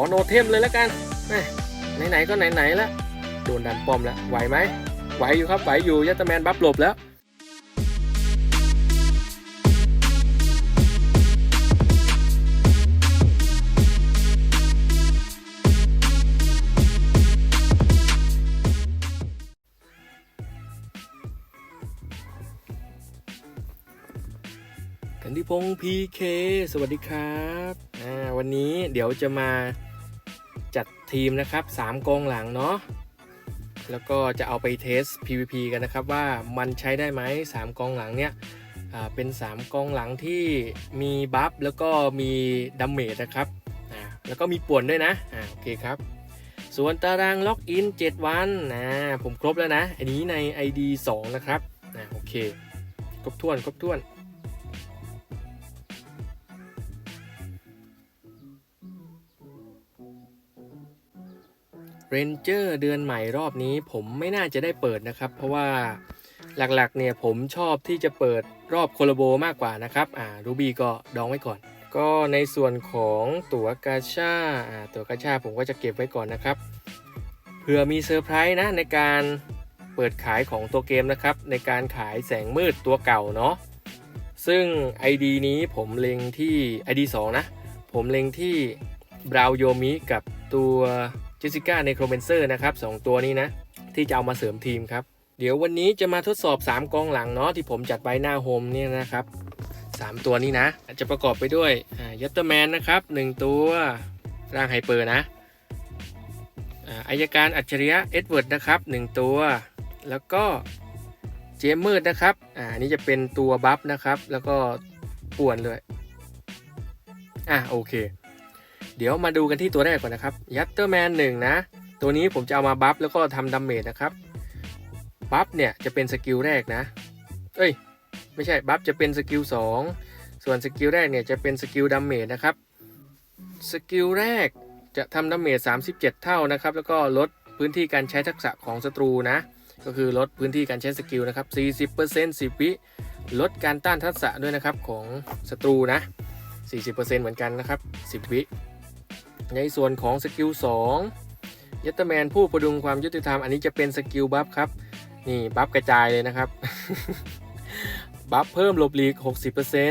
อโนเทมเลยแล้วกันแม่ไหนๆก็ไหนๆแล้วโดนดันป้อมแล้วไหวไหมไหวอยู่ครับไหวอยู่ยัตเตแมนบัฟหลบแล้วกันทิพงพีเคสวัสดีครับ วันนี้เดี๋ยวจะมา จัดทีมนะครับ 3กองหลังเนาะแล้วก็จะเอาไปเทส PVP กันนะครับว่ามันใช้ได้ไหม3กองหลังเนี่ยเป็น 3กองหลังที่มีบัฟแล้วก็มีดัมเมจนะครับแล้วก็มีป่วนด้วยนะอ่าโอเคครับ ส่วนตารางล็อกอิน 7 วันนะผมครบแล้วนะ อันนี้ใน ID 2 นะครับอ่าโอเค ครบถ้วนครบถ้วน เรนเจอร์เดือนใหม่รอบนี้ผมไม่น่าจะได้เปิดนะครับ เพราะว่าหลักๆเนี่ยผมชอบที่จะเปิดรอบโคลโบมากกว่านะครับอ่ารูบี้ก็ดองไว้ก่อน ก็ในส่วนของตั๋วกาชาอ่าตั๋วกาชาผมก็จะเก็บไว้ก่อนนะครับเผื่อมีเซอร์ไพรส์นะในการเปิดขายของตัวเกมนะครับ ในการขายแสงมืดตัวเก่าเนาะซึ่ง ID นี้ผมเล็งที่ ID 2 นะ ผมเล็งที่บราวโยมิกับตัว จสสิก้าในโครเมนเซอร์นะครับ2ตัวนี้นะ ที่จะเอามาเสริมทีมครับ เดี๋ยววันนี้จะมาทดสอบ 3 กองหลังเนาะที่ผมจัดไว้หน้าโฮมเนี่ยนะครับ 3 ตัวนี้นะจะประกอบไปด้วยยัตเตอร์แมนนะครับ 1 ตัวร่างไฮเปอร์นะอายการอัจฉริยะเอ็ดเวิร์ดนะครับ 1 ตัว แล้วก็เจมมืดนะครับ อ่าอันนี้จะเป็นตัวบัฟนะครับ แล้วก็ป่วนเลย อะโอเค เดี๋ยวมาดูกันที่ตัวแรกก่อนนะครับยัตเตอร์แมนหนึ่งนะ ตัวนี้ผมจะเอามาบัฟแล้วก็ทำดาเมจนะครับ บัฟเนี่ยจะเป็นสกิลแรกนะ เอ้ย ไม่ใช่ บัฟจะเป็นสกิล2ส่วนสกิลแรกเนี่ยจะเป็นสกิลดาเมจนะครับ สกิลแรกจะทำดาเมจ37 เท่านะครับ แล้วก็ลดพื้นที่การใช้ทักษะของศัตรูนะ ก็คือลดพื้นที่การใช้สกิลนะครับ 40% 10 วิลดการต้านทักษะด้วยนะครับของศัตรูนะ 40%เหมือนกันนะครับ 10 วิ ในส่วนของสกิล2ยัตเตอร์แมนผู้ประดุงความยุติธรรมอันนี้จะเป็นสกิลบัฟครับ นี่บัฟกระจายเลยนะครับ บัฟเพิ่มหลบหลีก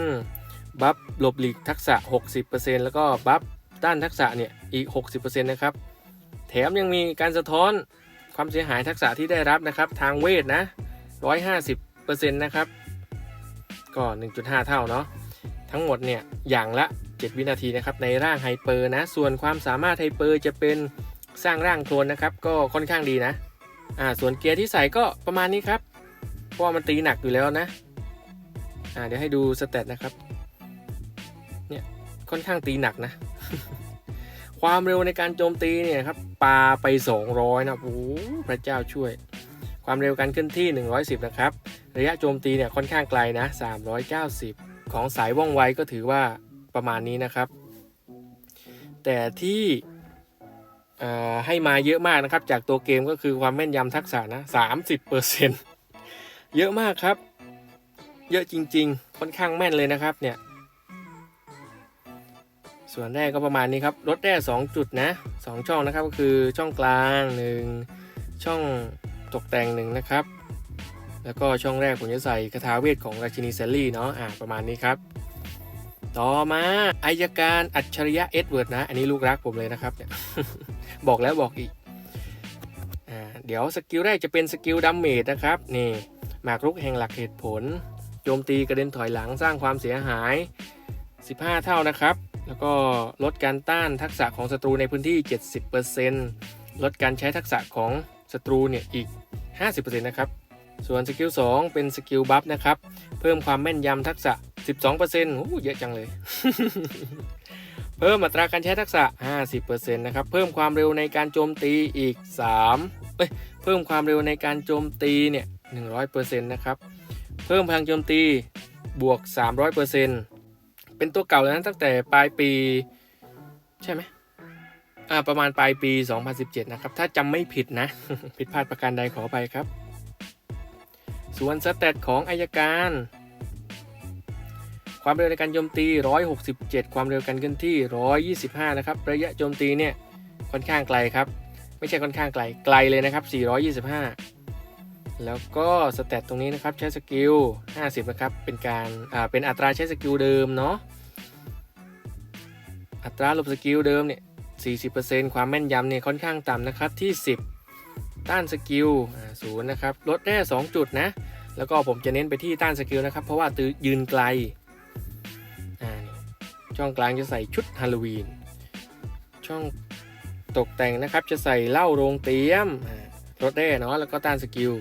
60%บัฟหลบหลีกทักษะ 60%แล้วก็บัฟต้านทักษะเนี่ยอีก 60%นะครับ แถมยังมีการสะท้อนความเสียหายทักษะที่ได้รับนะครับ ทางเวทนะ 150%นะครับ ก็ 1.5 เท่าเนาะ ทั้งหมดเนี่ยอย่างละ 7 วินาทีนะครับในร่างไฮเปอร์นะ ส่วนความสามารถไฮเปอร์จะเป็นสร้างร่างโคลนนะครับ ก็ค่อนข้างดีนะอ่าส่วนเกียร์ที่ใส่ก็ประมาณนี้ครับเพราะมันตีหนักอยู่แล้วนะอ่าเดี๋ยวให้ดูสเตตนะครับเนี่ยค่อนข้างตีหนักนะ ความเร็วในการโจมตีเนี่ยครับปาไป 200 นะโอ้พระเจ้าช่วย ความเร็วการเคลื่อนที่ 110 นะครับ ระยะโจมตีเนี่ยค่อนข้างไกลนะ 390 ของสายว่องไวก็ถือว่า ประมาณนี้นะครับ แต่ที่ให้มาเยอะมากนะครับ จากตัวเกมก็คือความแม่นยำทักษะนะ30%เซ็นเยอะมากครับ เยอะจริง ๆ ค่อนข้างแม่นเลยนะครับเนี่ย ส่วนแรกก็ประมาณนี้ครับรถแร่2จุดนะ2ช่องนะครับก็คือช่องกลาง 1 ช่องตกแต่งหนึ่งนะครับ แล้วก็ช่องแรกผมจะใส่คาถาเวทของราชินีเซลลี่เนาะอ่าประมาณนี้ครับ ต่อมาอายการอัจฉริยะเอ็ดเวิร์ดนะ อันนี้ลูกรักผมเลยนะครับเนี่ยบอกแล้วบอกอีกอ่าเดี๋ยวสกิลแรกจะเป็นสกิลดัมเมจนะครับนี่หมากรุกแห่งหลักเหตุผล โจมตีกระเด็นถอยหลังสร้างความเสียหาย 15 เท่านะครับ แล้วก็ลดการต้านทักษะของศัตรูในพื้นที่ 70%ลดการใช้ทักษะของศัตรูเนี่ยอีก 50%นะครับส่วนสกิล2เป็นสกิลบัฟนะครับ เพิ่มความแม่นยำทักษะ 12%โอ้เยอะจังเลย เพิ่มอัตราการใช้ทักษะ 50%นะครับ เพิ่มความเร็วในการโจมตีอีก 3 เอ้ย เพิ่มความเร็วในการโจมตีเนี่ย100%นต์นะครับ เพิ่มพลังโจมตีบวก 300%เป็นตัวเก่าแล้วนะตั้งแต่ปลายปี ใช่ไหมอ่าประมาณปลายปี 2017 นะครับ ถ้าจำไม่ผิดนะ ผิดพลาดประการใดขอไปครับ ส่วนสเตตของอายการ ความเร็วในการโจมตี 167 ความเร็วการเคลื่อนที่ 125 นะครับ ระยะโจมตีเนี่ยค่อนข้างไกลครับ ไม่ใช่ค่อนข้างไกล ไกลเลยนะครับ 425 แล้วก็สเตตตรงนี้นะครับใช้สกิล 50 นะครับ เป็นการ อ่า เป็นอัตราใช้สกิลเดิมเนาะ อัตราลบสกิลเดิมเนี่ย 40%ความแม่นยำเนี่ยค่อนข้างต่ำนะครับที่ 10 ต้านสกิล อ่าศูนย์นะครับ ลดได้ 2 จุดนะ แล้วก็ผมจะเน้นไปที่ต้านสกิลนะครับ เพราะว่าตือยืนไกล ช่องกลางจะใส่ชุดฮาโลวีน ช่องตกแต่งนะครับจะใส่เหล้าโรงเตรียมรถแร่เนาะแล้วก็ต้านสกิล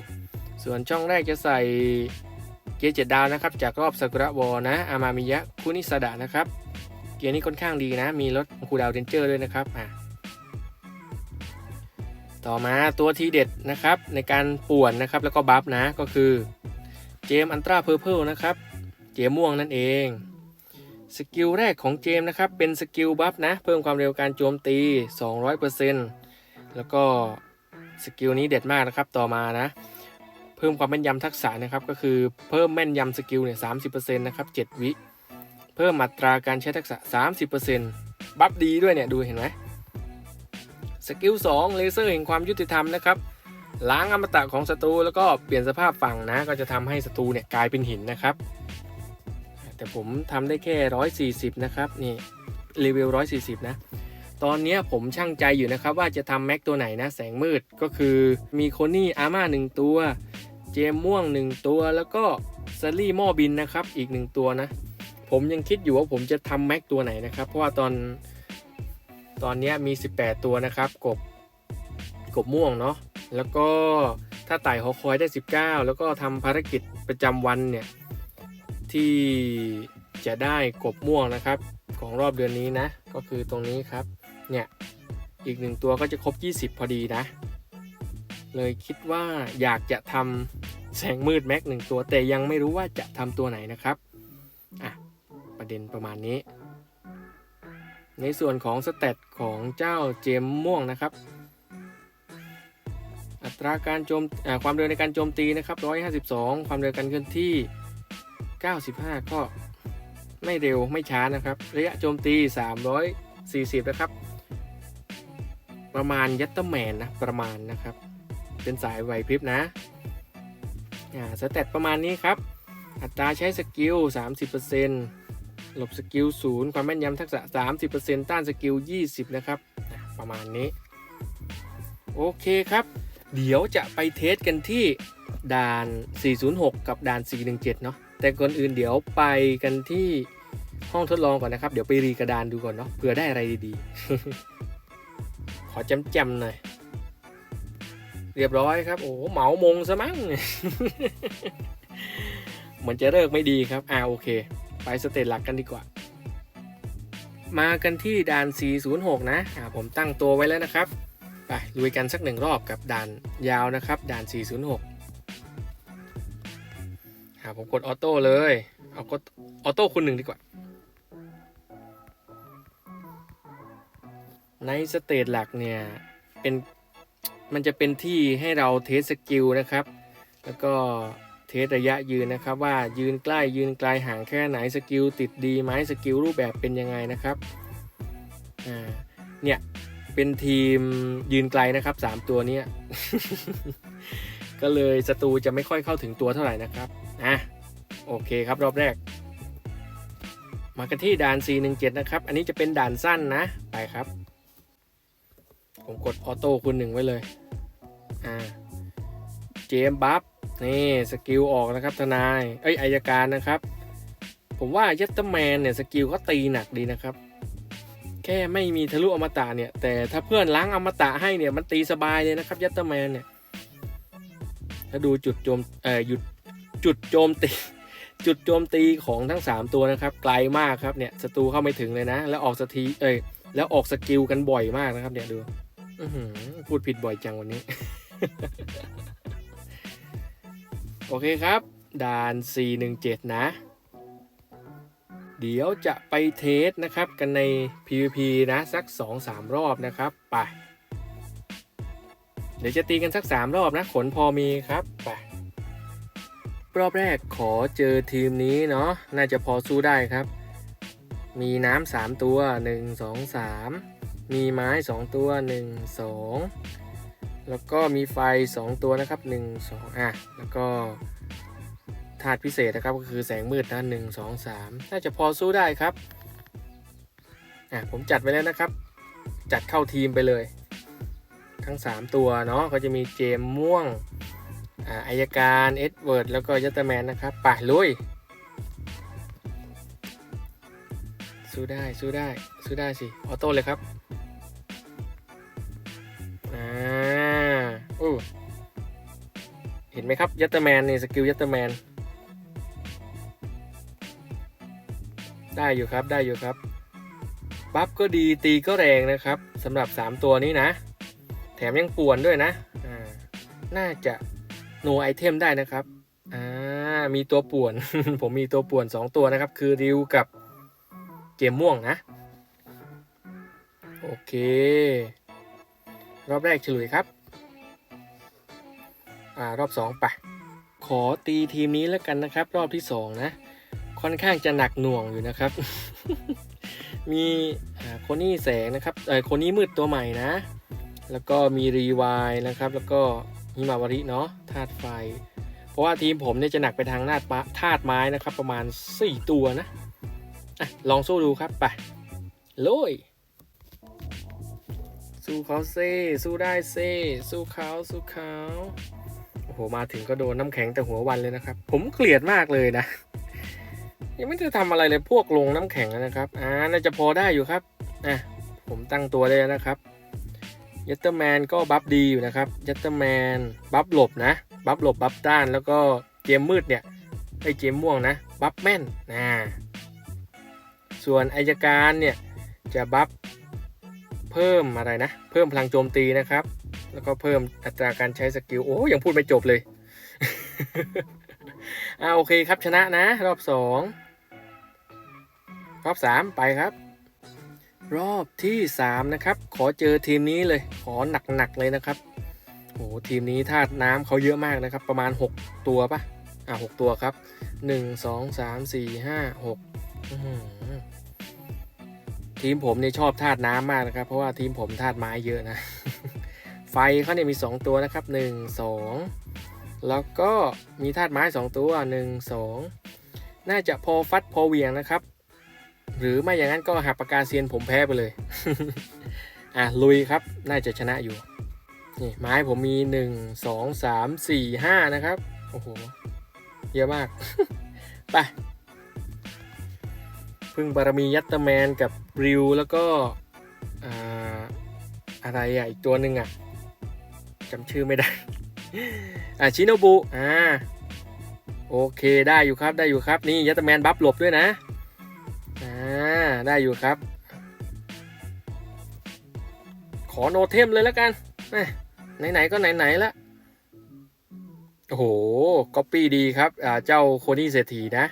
ส่วนช่องแรกจะใส่เกียร์เจ็ดดาวนะครับ จากรอบซากุระวอลนะ อามามิยะคุนิสดะนะครับ เกียร์นี้ค่อนข้างดีนะ มีรถคูดาวเดนเจอร์ด้วยนะครับอะต่อมาตัวทีเด็ดนะครับในการป่วนนะครับแล้วก็บัฟนะก็คือเจมอันตราเพอร์เพลนะครับ เจมม่วงนั่นเอง สกิลแรกของเจมนะครับ เป็นสกิลบัฟนะ เพิ่มความเร็วการโจมตี 200%แล้วก็สกิลนี้เด็ดมากนะครับต่อมานะ เพิ่มความแม่นยำทักษะนะครับ ก็คือเพิ่มแม่นยำสกิลเนี่ย30%นะครับ7วิเพิ่มอัตราการใช้ทักษะ 30%บัฟดีด้วยเนี่ยดูเห็นไหมสกิล2เลเซอร์แห่งความยุติธรรมนะครับล้างอมตะของศัตรูแล้วก็เปลี่ยนสภาพฝั่งนะ ก็จะทำให้ศัตรูเนี่ยกลายเป็นหินนะครับ แต่ผมทำได้แค่ 140 นะครับนี่รีวิว 140 นะ ตอนนี้ผมช่างใจอยู่นะครับ ว่าจะทำแม็กตัวไหนนะ แสงมืดก็คือมีโคนี่อาม่าหนึ่งตัว เจมม่วง 1 ตัว แล้วก็ซัลลี่หม้อบินนะครับ อีก 1 ตัวนะ ผมยังคิดอยู่ว่าผมจะทำแม็กตัวไหนนะครับ เพราะว่าตอนตอนนี้มี 18 ตัวนะครับ กบกบม่วงเนาะแล้วก็ถ้าไต่หอคอยได้ 19 แล้วก็ทำภารกิจประจำวันเนี่ย ที่จะได้กบม่วงนะครับ ของรอบเดือนนี้นะ ก็คือตรงนี้ครับ เนี่ย อีกหนึ่งตัวก็จะครบ 20 พอดีนะ เลยคิดว่าอยากจะทำแสงมืดแม็กหนึ่งตัวแต่ยังไม่รู้ว่าจะทำตัวไหนนะครับ อะ ประเด็นประมาณนี้ ในส่วนของสเตตของเจ้าเจมม่วงนะครับอัตราการโจมความเร็วในการโจมตีนะครับ 152 ความเร็วการเคลื่อนที่ 95 ก็ไม่เร็วไม่ช้านะครับ ระยะโจมตี 340 นะครับ ประมาณยัตเตอร์แมนนะ ประมาณนะครับ เป็นสายไหวพริบนะอ่าสเตตประมาณนี้ครับ อัตราใช้สกิล 30%หลบสกิล0ความแม่นยำทักษะ 30%ต้านสกิล 20 นะครับ ประมาณนี้ โอเคครับ เดี๋ยวจะไปเทสกันที่ด่าน 406 กับด่าน 417 เนาะ แต่ก่อนอื่นเดี๋ยวไปกันที่ห้องทดลองก่อนนะครับ เดี๋ยวไปรีกระดานดูก่อนเนาะเผื่อได้อะไรดีๆ ขอจำๆหน่อย เรียบร้อยครับ โอ้โหเหมามงซะมั้งเหมือนจะเลิกไม่ดีครับ อ่าโอเค ไปสเตจหลักกันดีกว่า มากันที่ด่าน 406 นะอ่าผมตั้งตัวไว้แล้วนะครับ ไปลุยกันสักหนึ่งรอบกับด่านยาวนะครับ ด่าน 406 อ่าผมกดออโต้เลย เอากดออโต้คุณหนึ่งดีกว่า ในสเตจหลักเนี่ย เป็น มันจะเป็นที่ให้เราเทสสกิลนะครับ แล้วก็เทสระยะยืนนะครับ ว่ายืนใกล้ยืนไกลห่างแค่ไหนสกิลติดดีไหมสกิลรูปแบบเป็นยังไงนะครับ อ่า เนี่ย เป็นทีมยืนไกลนะครับ 3 ตัวเนี้ย ก็เลยศัตรูจะไม่ค่อยเข้าถึงตัวเท่าไหร่นะครับอะโอเคครับรอบแรก มากันที่ด่าน 417 นะครับ อันนี้จะเป็นด่านสั้นนะ ไปครับ ผมกดออโต้คุณหนึ่งไว้เลยอ่าเจมบัฟนี่สกิลออกนะครับทนายเอ้ยอายการนะครับ ผมว่ายัตเตอร์แมนเนี่ยสกิลก็ตีหนักดีนะครับ แค่ไม่มีทะลุอมตะเนี่ย แต่ถ้าเพื่อนล้างอมตะให้เนี่ยมันตีสบายเลยนะครับยัตเตอร์แมนเนี่ย ถ้าดูจุดโจมเอ่อหยุดจุดโจมตี จุดโจมตีของทั้ง 3 ตัวนะครับ ไกลมากครับเนี่ยศัตรูเข้าไม่ถึงเลยนะ แล้วออกสตีเอ้ยแล้วออกสกิลกันบ่อยมากนะครับเนี่ยดูพูดผิดบ่อยจังวันนี้ โอเคครับด่าน 417 นะ เดี๋ยวจะไปเทสนะครับ กันใน PVP นะ สัก 2-3 รอบนะครับ ไป เดี๋ยวจะตีกันสัก3รอบนะ ขนพอมีครับไปรอบแรกขอเจอทีมนี้เนาะน่าจะพอสู้ได้ครับ มีน้ำสามตัวหนึ่งสองสามมีไม้สองตัวหนึ่งสองแล้วก็มีไฟสองตัวนะครับหนึ่งสองอะแล้วก็ธาตุพิเศษนะครับก็คือแสงมืดนะหนึ่งสองสามน่าจะพอสู้ได้ครับอะผมจัดไว้แล้วนะครับ จัดเข้าทีมไปเลย ทั้ง 3 ตัวเนาะก็จะมีเจมม่วงอาอายการเอ็ดเวิร์ดแล้วก็ยัตเตอร์แมนนะครับไป่ะลุย สู้ได้ สู้ได้ สู้ได้สิ ออโต้เลยครับอ่าโอ้เห็นไหมครับยัตเตอร์แมนนี่สกิลยัตเตอร์แมน ได้อยู่ครับได้อยู่ครับบัฟก็ดีตีก็แรงนะครับสำหรับ 3 ตัวนี้นะ แถมยังป่วนด้วยนะอ่าน่าจะโนไอเทมได้นะครับอ่ามีตัวป่วน ผมมีตัวป่วน 2 ตัวนะครับ คือริวกับเกมม่วงนะ โอเค รอบแรกเฉลยครับ อ่ารอบ2ปะขอตีทีมนี้แล้วกันนะครับ รอบที่ 2 นะ ค่อนข้างจะหนักหน่วงอยู่นะครับ มีโคนี่แสงนะครับเออโคนี่มืดตัวใหม่นะ แล้วก็มีรีวายนะครับ แล้วก็ฮิมาวาริเนาะธาตุไฟ เพราะว่าทีมผมเนี่ยจะหนักไปทางนาดธาตุไม้นะครับ ประมาณ 4 ตัวนะอะลองสู้ดูครับไปลุยสู้เขาเซสู้ได้เซสู้เขาสู้เขาโอ้โหมาถึงก็โดนน้ำแข็งแต่หัววันเลยนะครับ ผมเกลียดมากเลยนะ ยังไม่ได้ทำอะไรเลยพวกลงน้ำแข็งนะครับอ่าน่าจะพอได้อยู่ครับอะผมตั้งตัวได้แล้วนะครับ ยัตเตอร์แมนก็บัฟดีอยู่นะครับยัตเตอร์แมนบัฟหลบนะบัฟหลบบัฟต้านแล้วก็เกมมืดเนี่ยไอเกมม่วงนะบัฟแม่นนะส่วนอายการเนี่ยจะบัฟเพิ่มอะไรนะ เพิ่มพลังโจมตีนะครับ แล้วก็เพิ่มอัตราการใช้สกิลโอ้ยังพูดไม่จบเลยอ่าโอเคครับชนะนะ รอบสองรอบสามไปครับ รอบที่สามนะครับ ขอเจอทีมนี้เลย ขอหนัก ๆ เลยนะครับโอ้ทีมนี้ธาตุน้ำเขาเยอะมากนะครับ ประมาณ 6 ตัวปะอ่าหกตัวครับ 1 2 3 4 5 6อื้อหือทีมผมเนี่ยชอบธาตุน้ำมากนะครับ เพราะว่าทีมผมธาตุไม้เยอะนะ ไฟเขาเนี่ยมี 2 ตัวนะครับ 1 2 แล้วก็มีธาตุไม้ 2 ตัว 1 2 น่าจะพอฟัดพอเวียงนะครับ หรือไม่อย่างนั้นก็หักปากกาเซียนผมแพ้ไปเลย อะลุยครับน่าจะชนะอยู่ นี่ไม้ผมมี 1 2 3 4 5 นะครับ โอ้โห เยอะมาก ไป พึ่งบารมียัตเตอร์แมนกับริวแล้วก็อ่าอะไรอะ อีกตัวหนึ่งอะจำชื่อไม่ได้ อ่าชิโนบุ อ่า โอเคได้อยู่ครับได้อยู่ครับ นี่ยัตเตอร์แมนบัฟหลบด้วยนะ ได้อยู่ครับ ขอโนเทมเลยแล้วกันไหนๆก็ไหนๆละโอ้โหก๊อปปี้ดีครับเจ้าโคนี่เศรษฐีนะ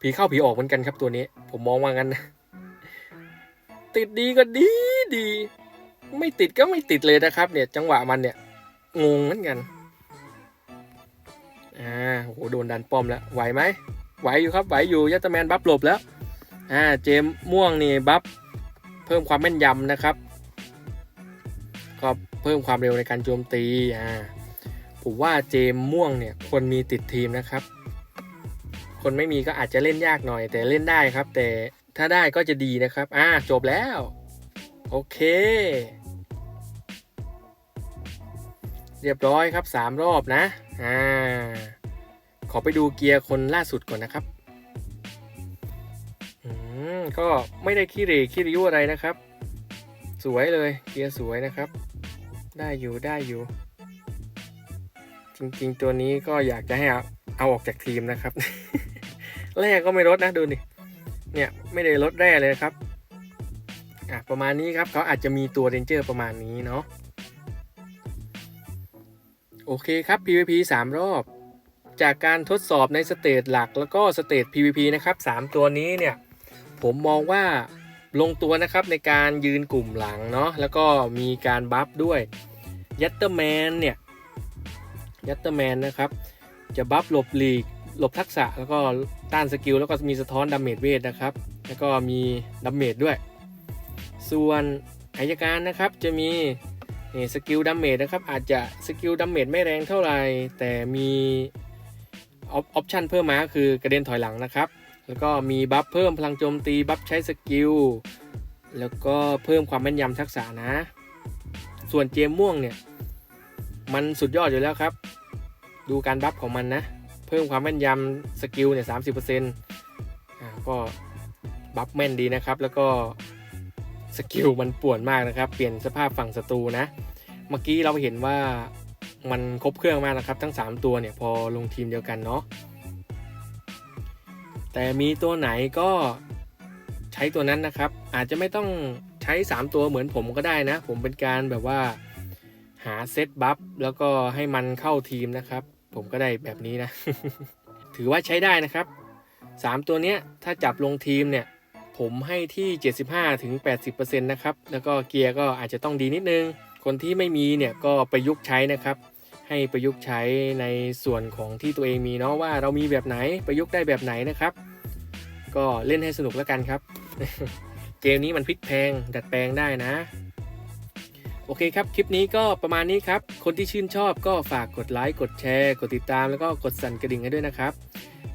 ผีเข้าผีออกเหมือนกันครับตัวนี้ ผมมองว่างั้นนะ ติดดีก็ดีดี ไม่ติดก็ไม่ติดเลยนะครับ เนี่ย จังหวะมันเนี่ย งงเหมือนกัน อ่าโอ้โหโดนดันป้อมแล้ว ไหวไหมไหวอยู่ครับ ไหวอยู่ยัตเตอร์แมนบัฟหลบแล้ว อ่าเจมม่วงนี่บัฟเพิ่มความแม่นยำนะครับ ก็เพิ่มความเร็วในการโจมตีอ่าผมว่าเจมม่วงเนี่ยควรมีติดทีมนะครับ คนไม่มีก็อาจจะเล่นยากหน่อย แต่เล่นได้ครับ แต่ถ้าได้ก็จะดีนะครับ อ่าจบแล้ว โอเค เรียบร้อยครับ 3 รอบนะ อ่า ขอไปดูเกียร์คนล่าสุดก่อนนะครับ มก็ไม่ได้ขี้เหร่ขี้ริ้วอะไรนะครับ สวยเลยเกียร์สวยนะครับ ได้อยู่ได้อยู่ จริงๆ ตัวนี้ก็อยากจะให้เอาเอาออกจากทีมนะครับแร่ก็ไม่ลดนะดูนี่เนี่ยไม่ได้ลดแร่เลยครับอะประมาณนี้ครับเขาอาจจะมีตัวเรนเจอร์ประมาณนี้เนาะโอเคครับ PVP 3 รอบ จากการทดสอบในสเตจหลักแล้วก็สเตจ PVP นะครับ 3 ตัวนี้เนี่ย ผมมองว่าลงตัวนะครับในการยืนกลุ่มหลังเนาะแล้วก็มีการบัฟด้วยยัตเตอร์แมนเนี่ยยัตเตอร์แมนนะครับ จะบัฟหลบหลีกหลบทักษะแล้วก็ต้านสกิลแล้วก็มีสะท้อนดาเมจเวทนะครับ แล้วก็มีดาเมจด้วย ส่วนอายการนะครับจะมีนี่สกิลดาเมจนะครับอาจจะสกิลดาเมจไม่แรงเท่าไหร่แต่มีออปชันเพิ่มมาคือกระเด็นถอยหลังนะครับ แล้วก็มีบัฟเพิ่มพลังโจมตีบัฟใช้สกิล แล้วก็เพิ่มความแม่นยำทักษะนะ ส่วนเจมม่วงเนี่ย มันสุดยอดอยู่แล้วครับ ดูการบัฟของมันนะ เพิ่มความแม่นยำสกิลเนี่ยสามสิบเปอร์เซ็นต์อ่าก็บัฟแม่นดีนะครับ แล้วก็สกิลมันป่วนมากนะครับ เปลี่ยนสภาพฝั่งศัตรูนะ เมื่อกี้เราเห็นว่ามันครบเครื่องมากนะครับ ทั้ง 3 ตัวเนี่ยพอลงทีมเดียวกันเนาะ แต่มีตัวไหนก็ใช้ตัวนั้นนะครับ อาจจะไม่ต้องใช้ 3 ตัวเหมือนผมก็ได้นะ ผมเป็นการแบบว่าหาเซตบัฟแล้วก็ให้มันเข้าทีมนะครับ ผมก็ได้แบบนี้นะ ถือว่าใช้ได้นะครับ 3 ตัวเนี้ยถ้าจับลงทีมเนี่ย ผมให้ที่ 75ถึง80%นะครับ แล้วก็เกียร์ก็อาจจะต้องดีนิดนึง คนที่ไม่มีเนี่ยก็ไปยุกใช้นะครับ ให้ประยุกต์ใช้ในส่วนของที่ตัวเองมีเนาะว่าเรามีแบบไหนประยุกต์ได้แบบไหนนะครับ ก็เล่นให้สนุกแล้วกันครับ เกมนี้มันพลิกแพงดัดแปลงได้นะ โอเคครับ คลิปนี้ก็ประมาณนี้ครับ คนที่ชื่นชอบก็ฝากกดไลค์กดแชร์ กดติดตามแล้วก็กดสั่นกระดิ่งให้ด้วยนะครับ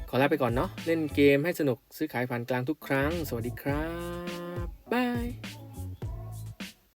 ขอลาไปก่อนเนาะเล่นเกมให้สนุกซื้อขายผ่านกลางทุกครั้ง สวัสดีครับบาย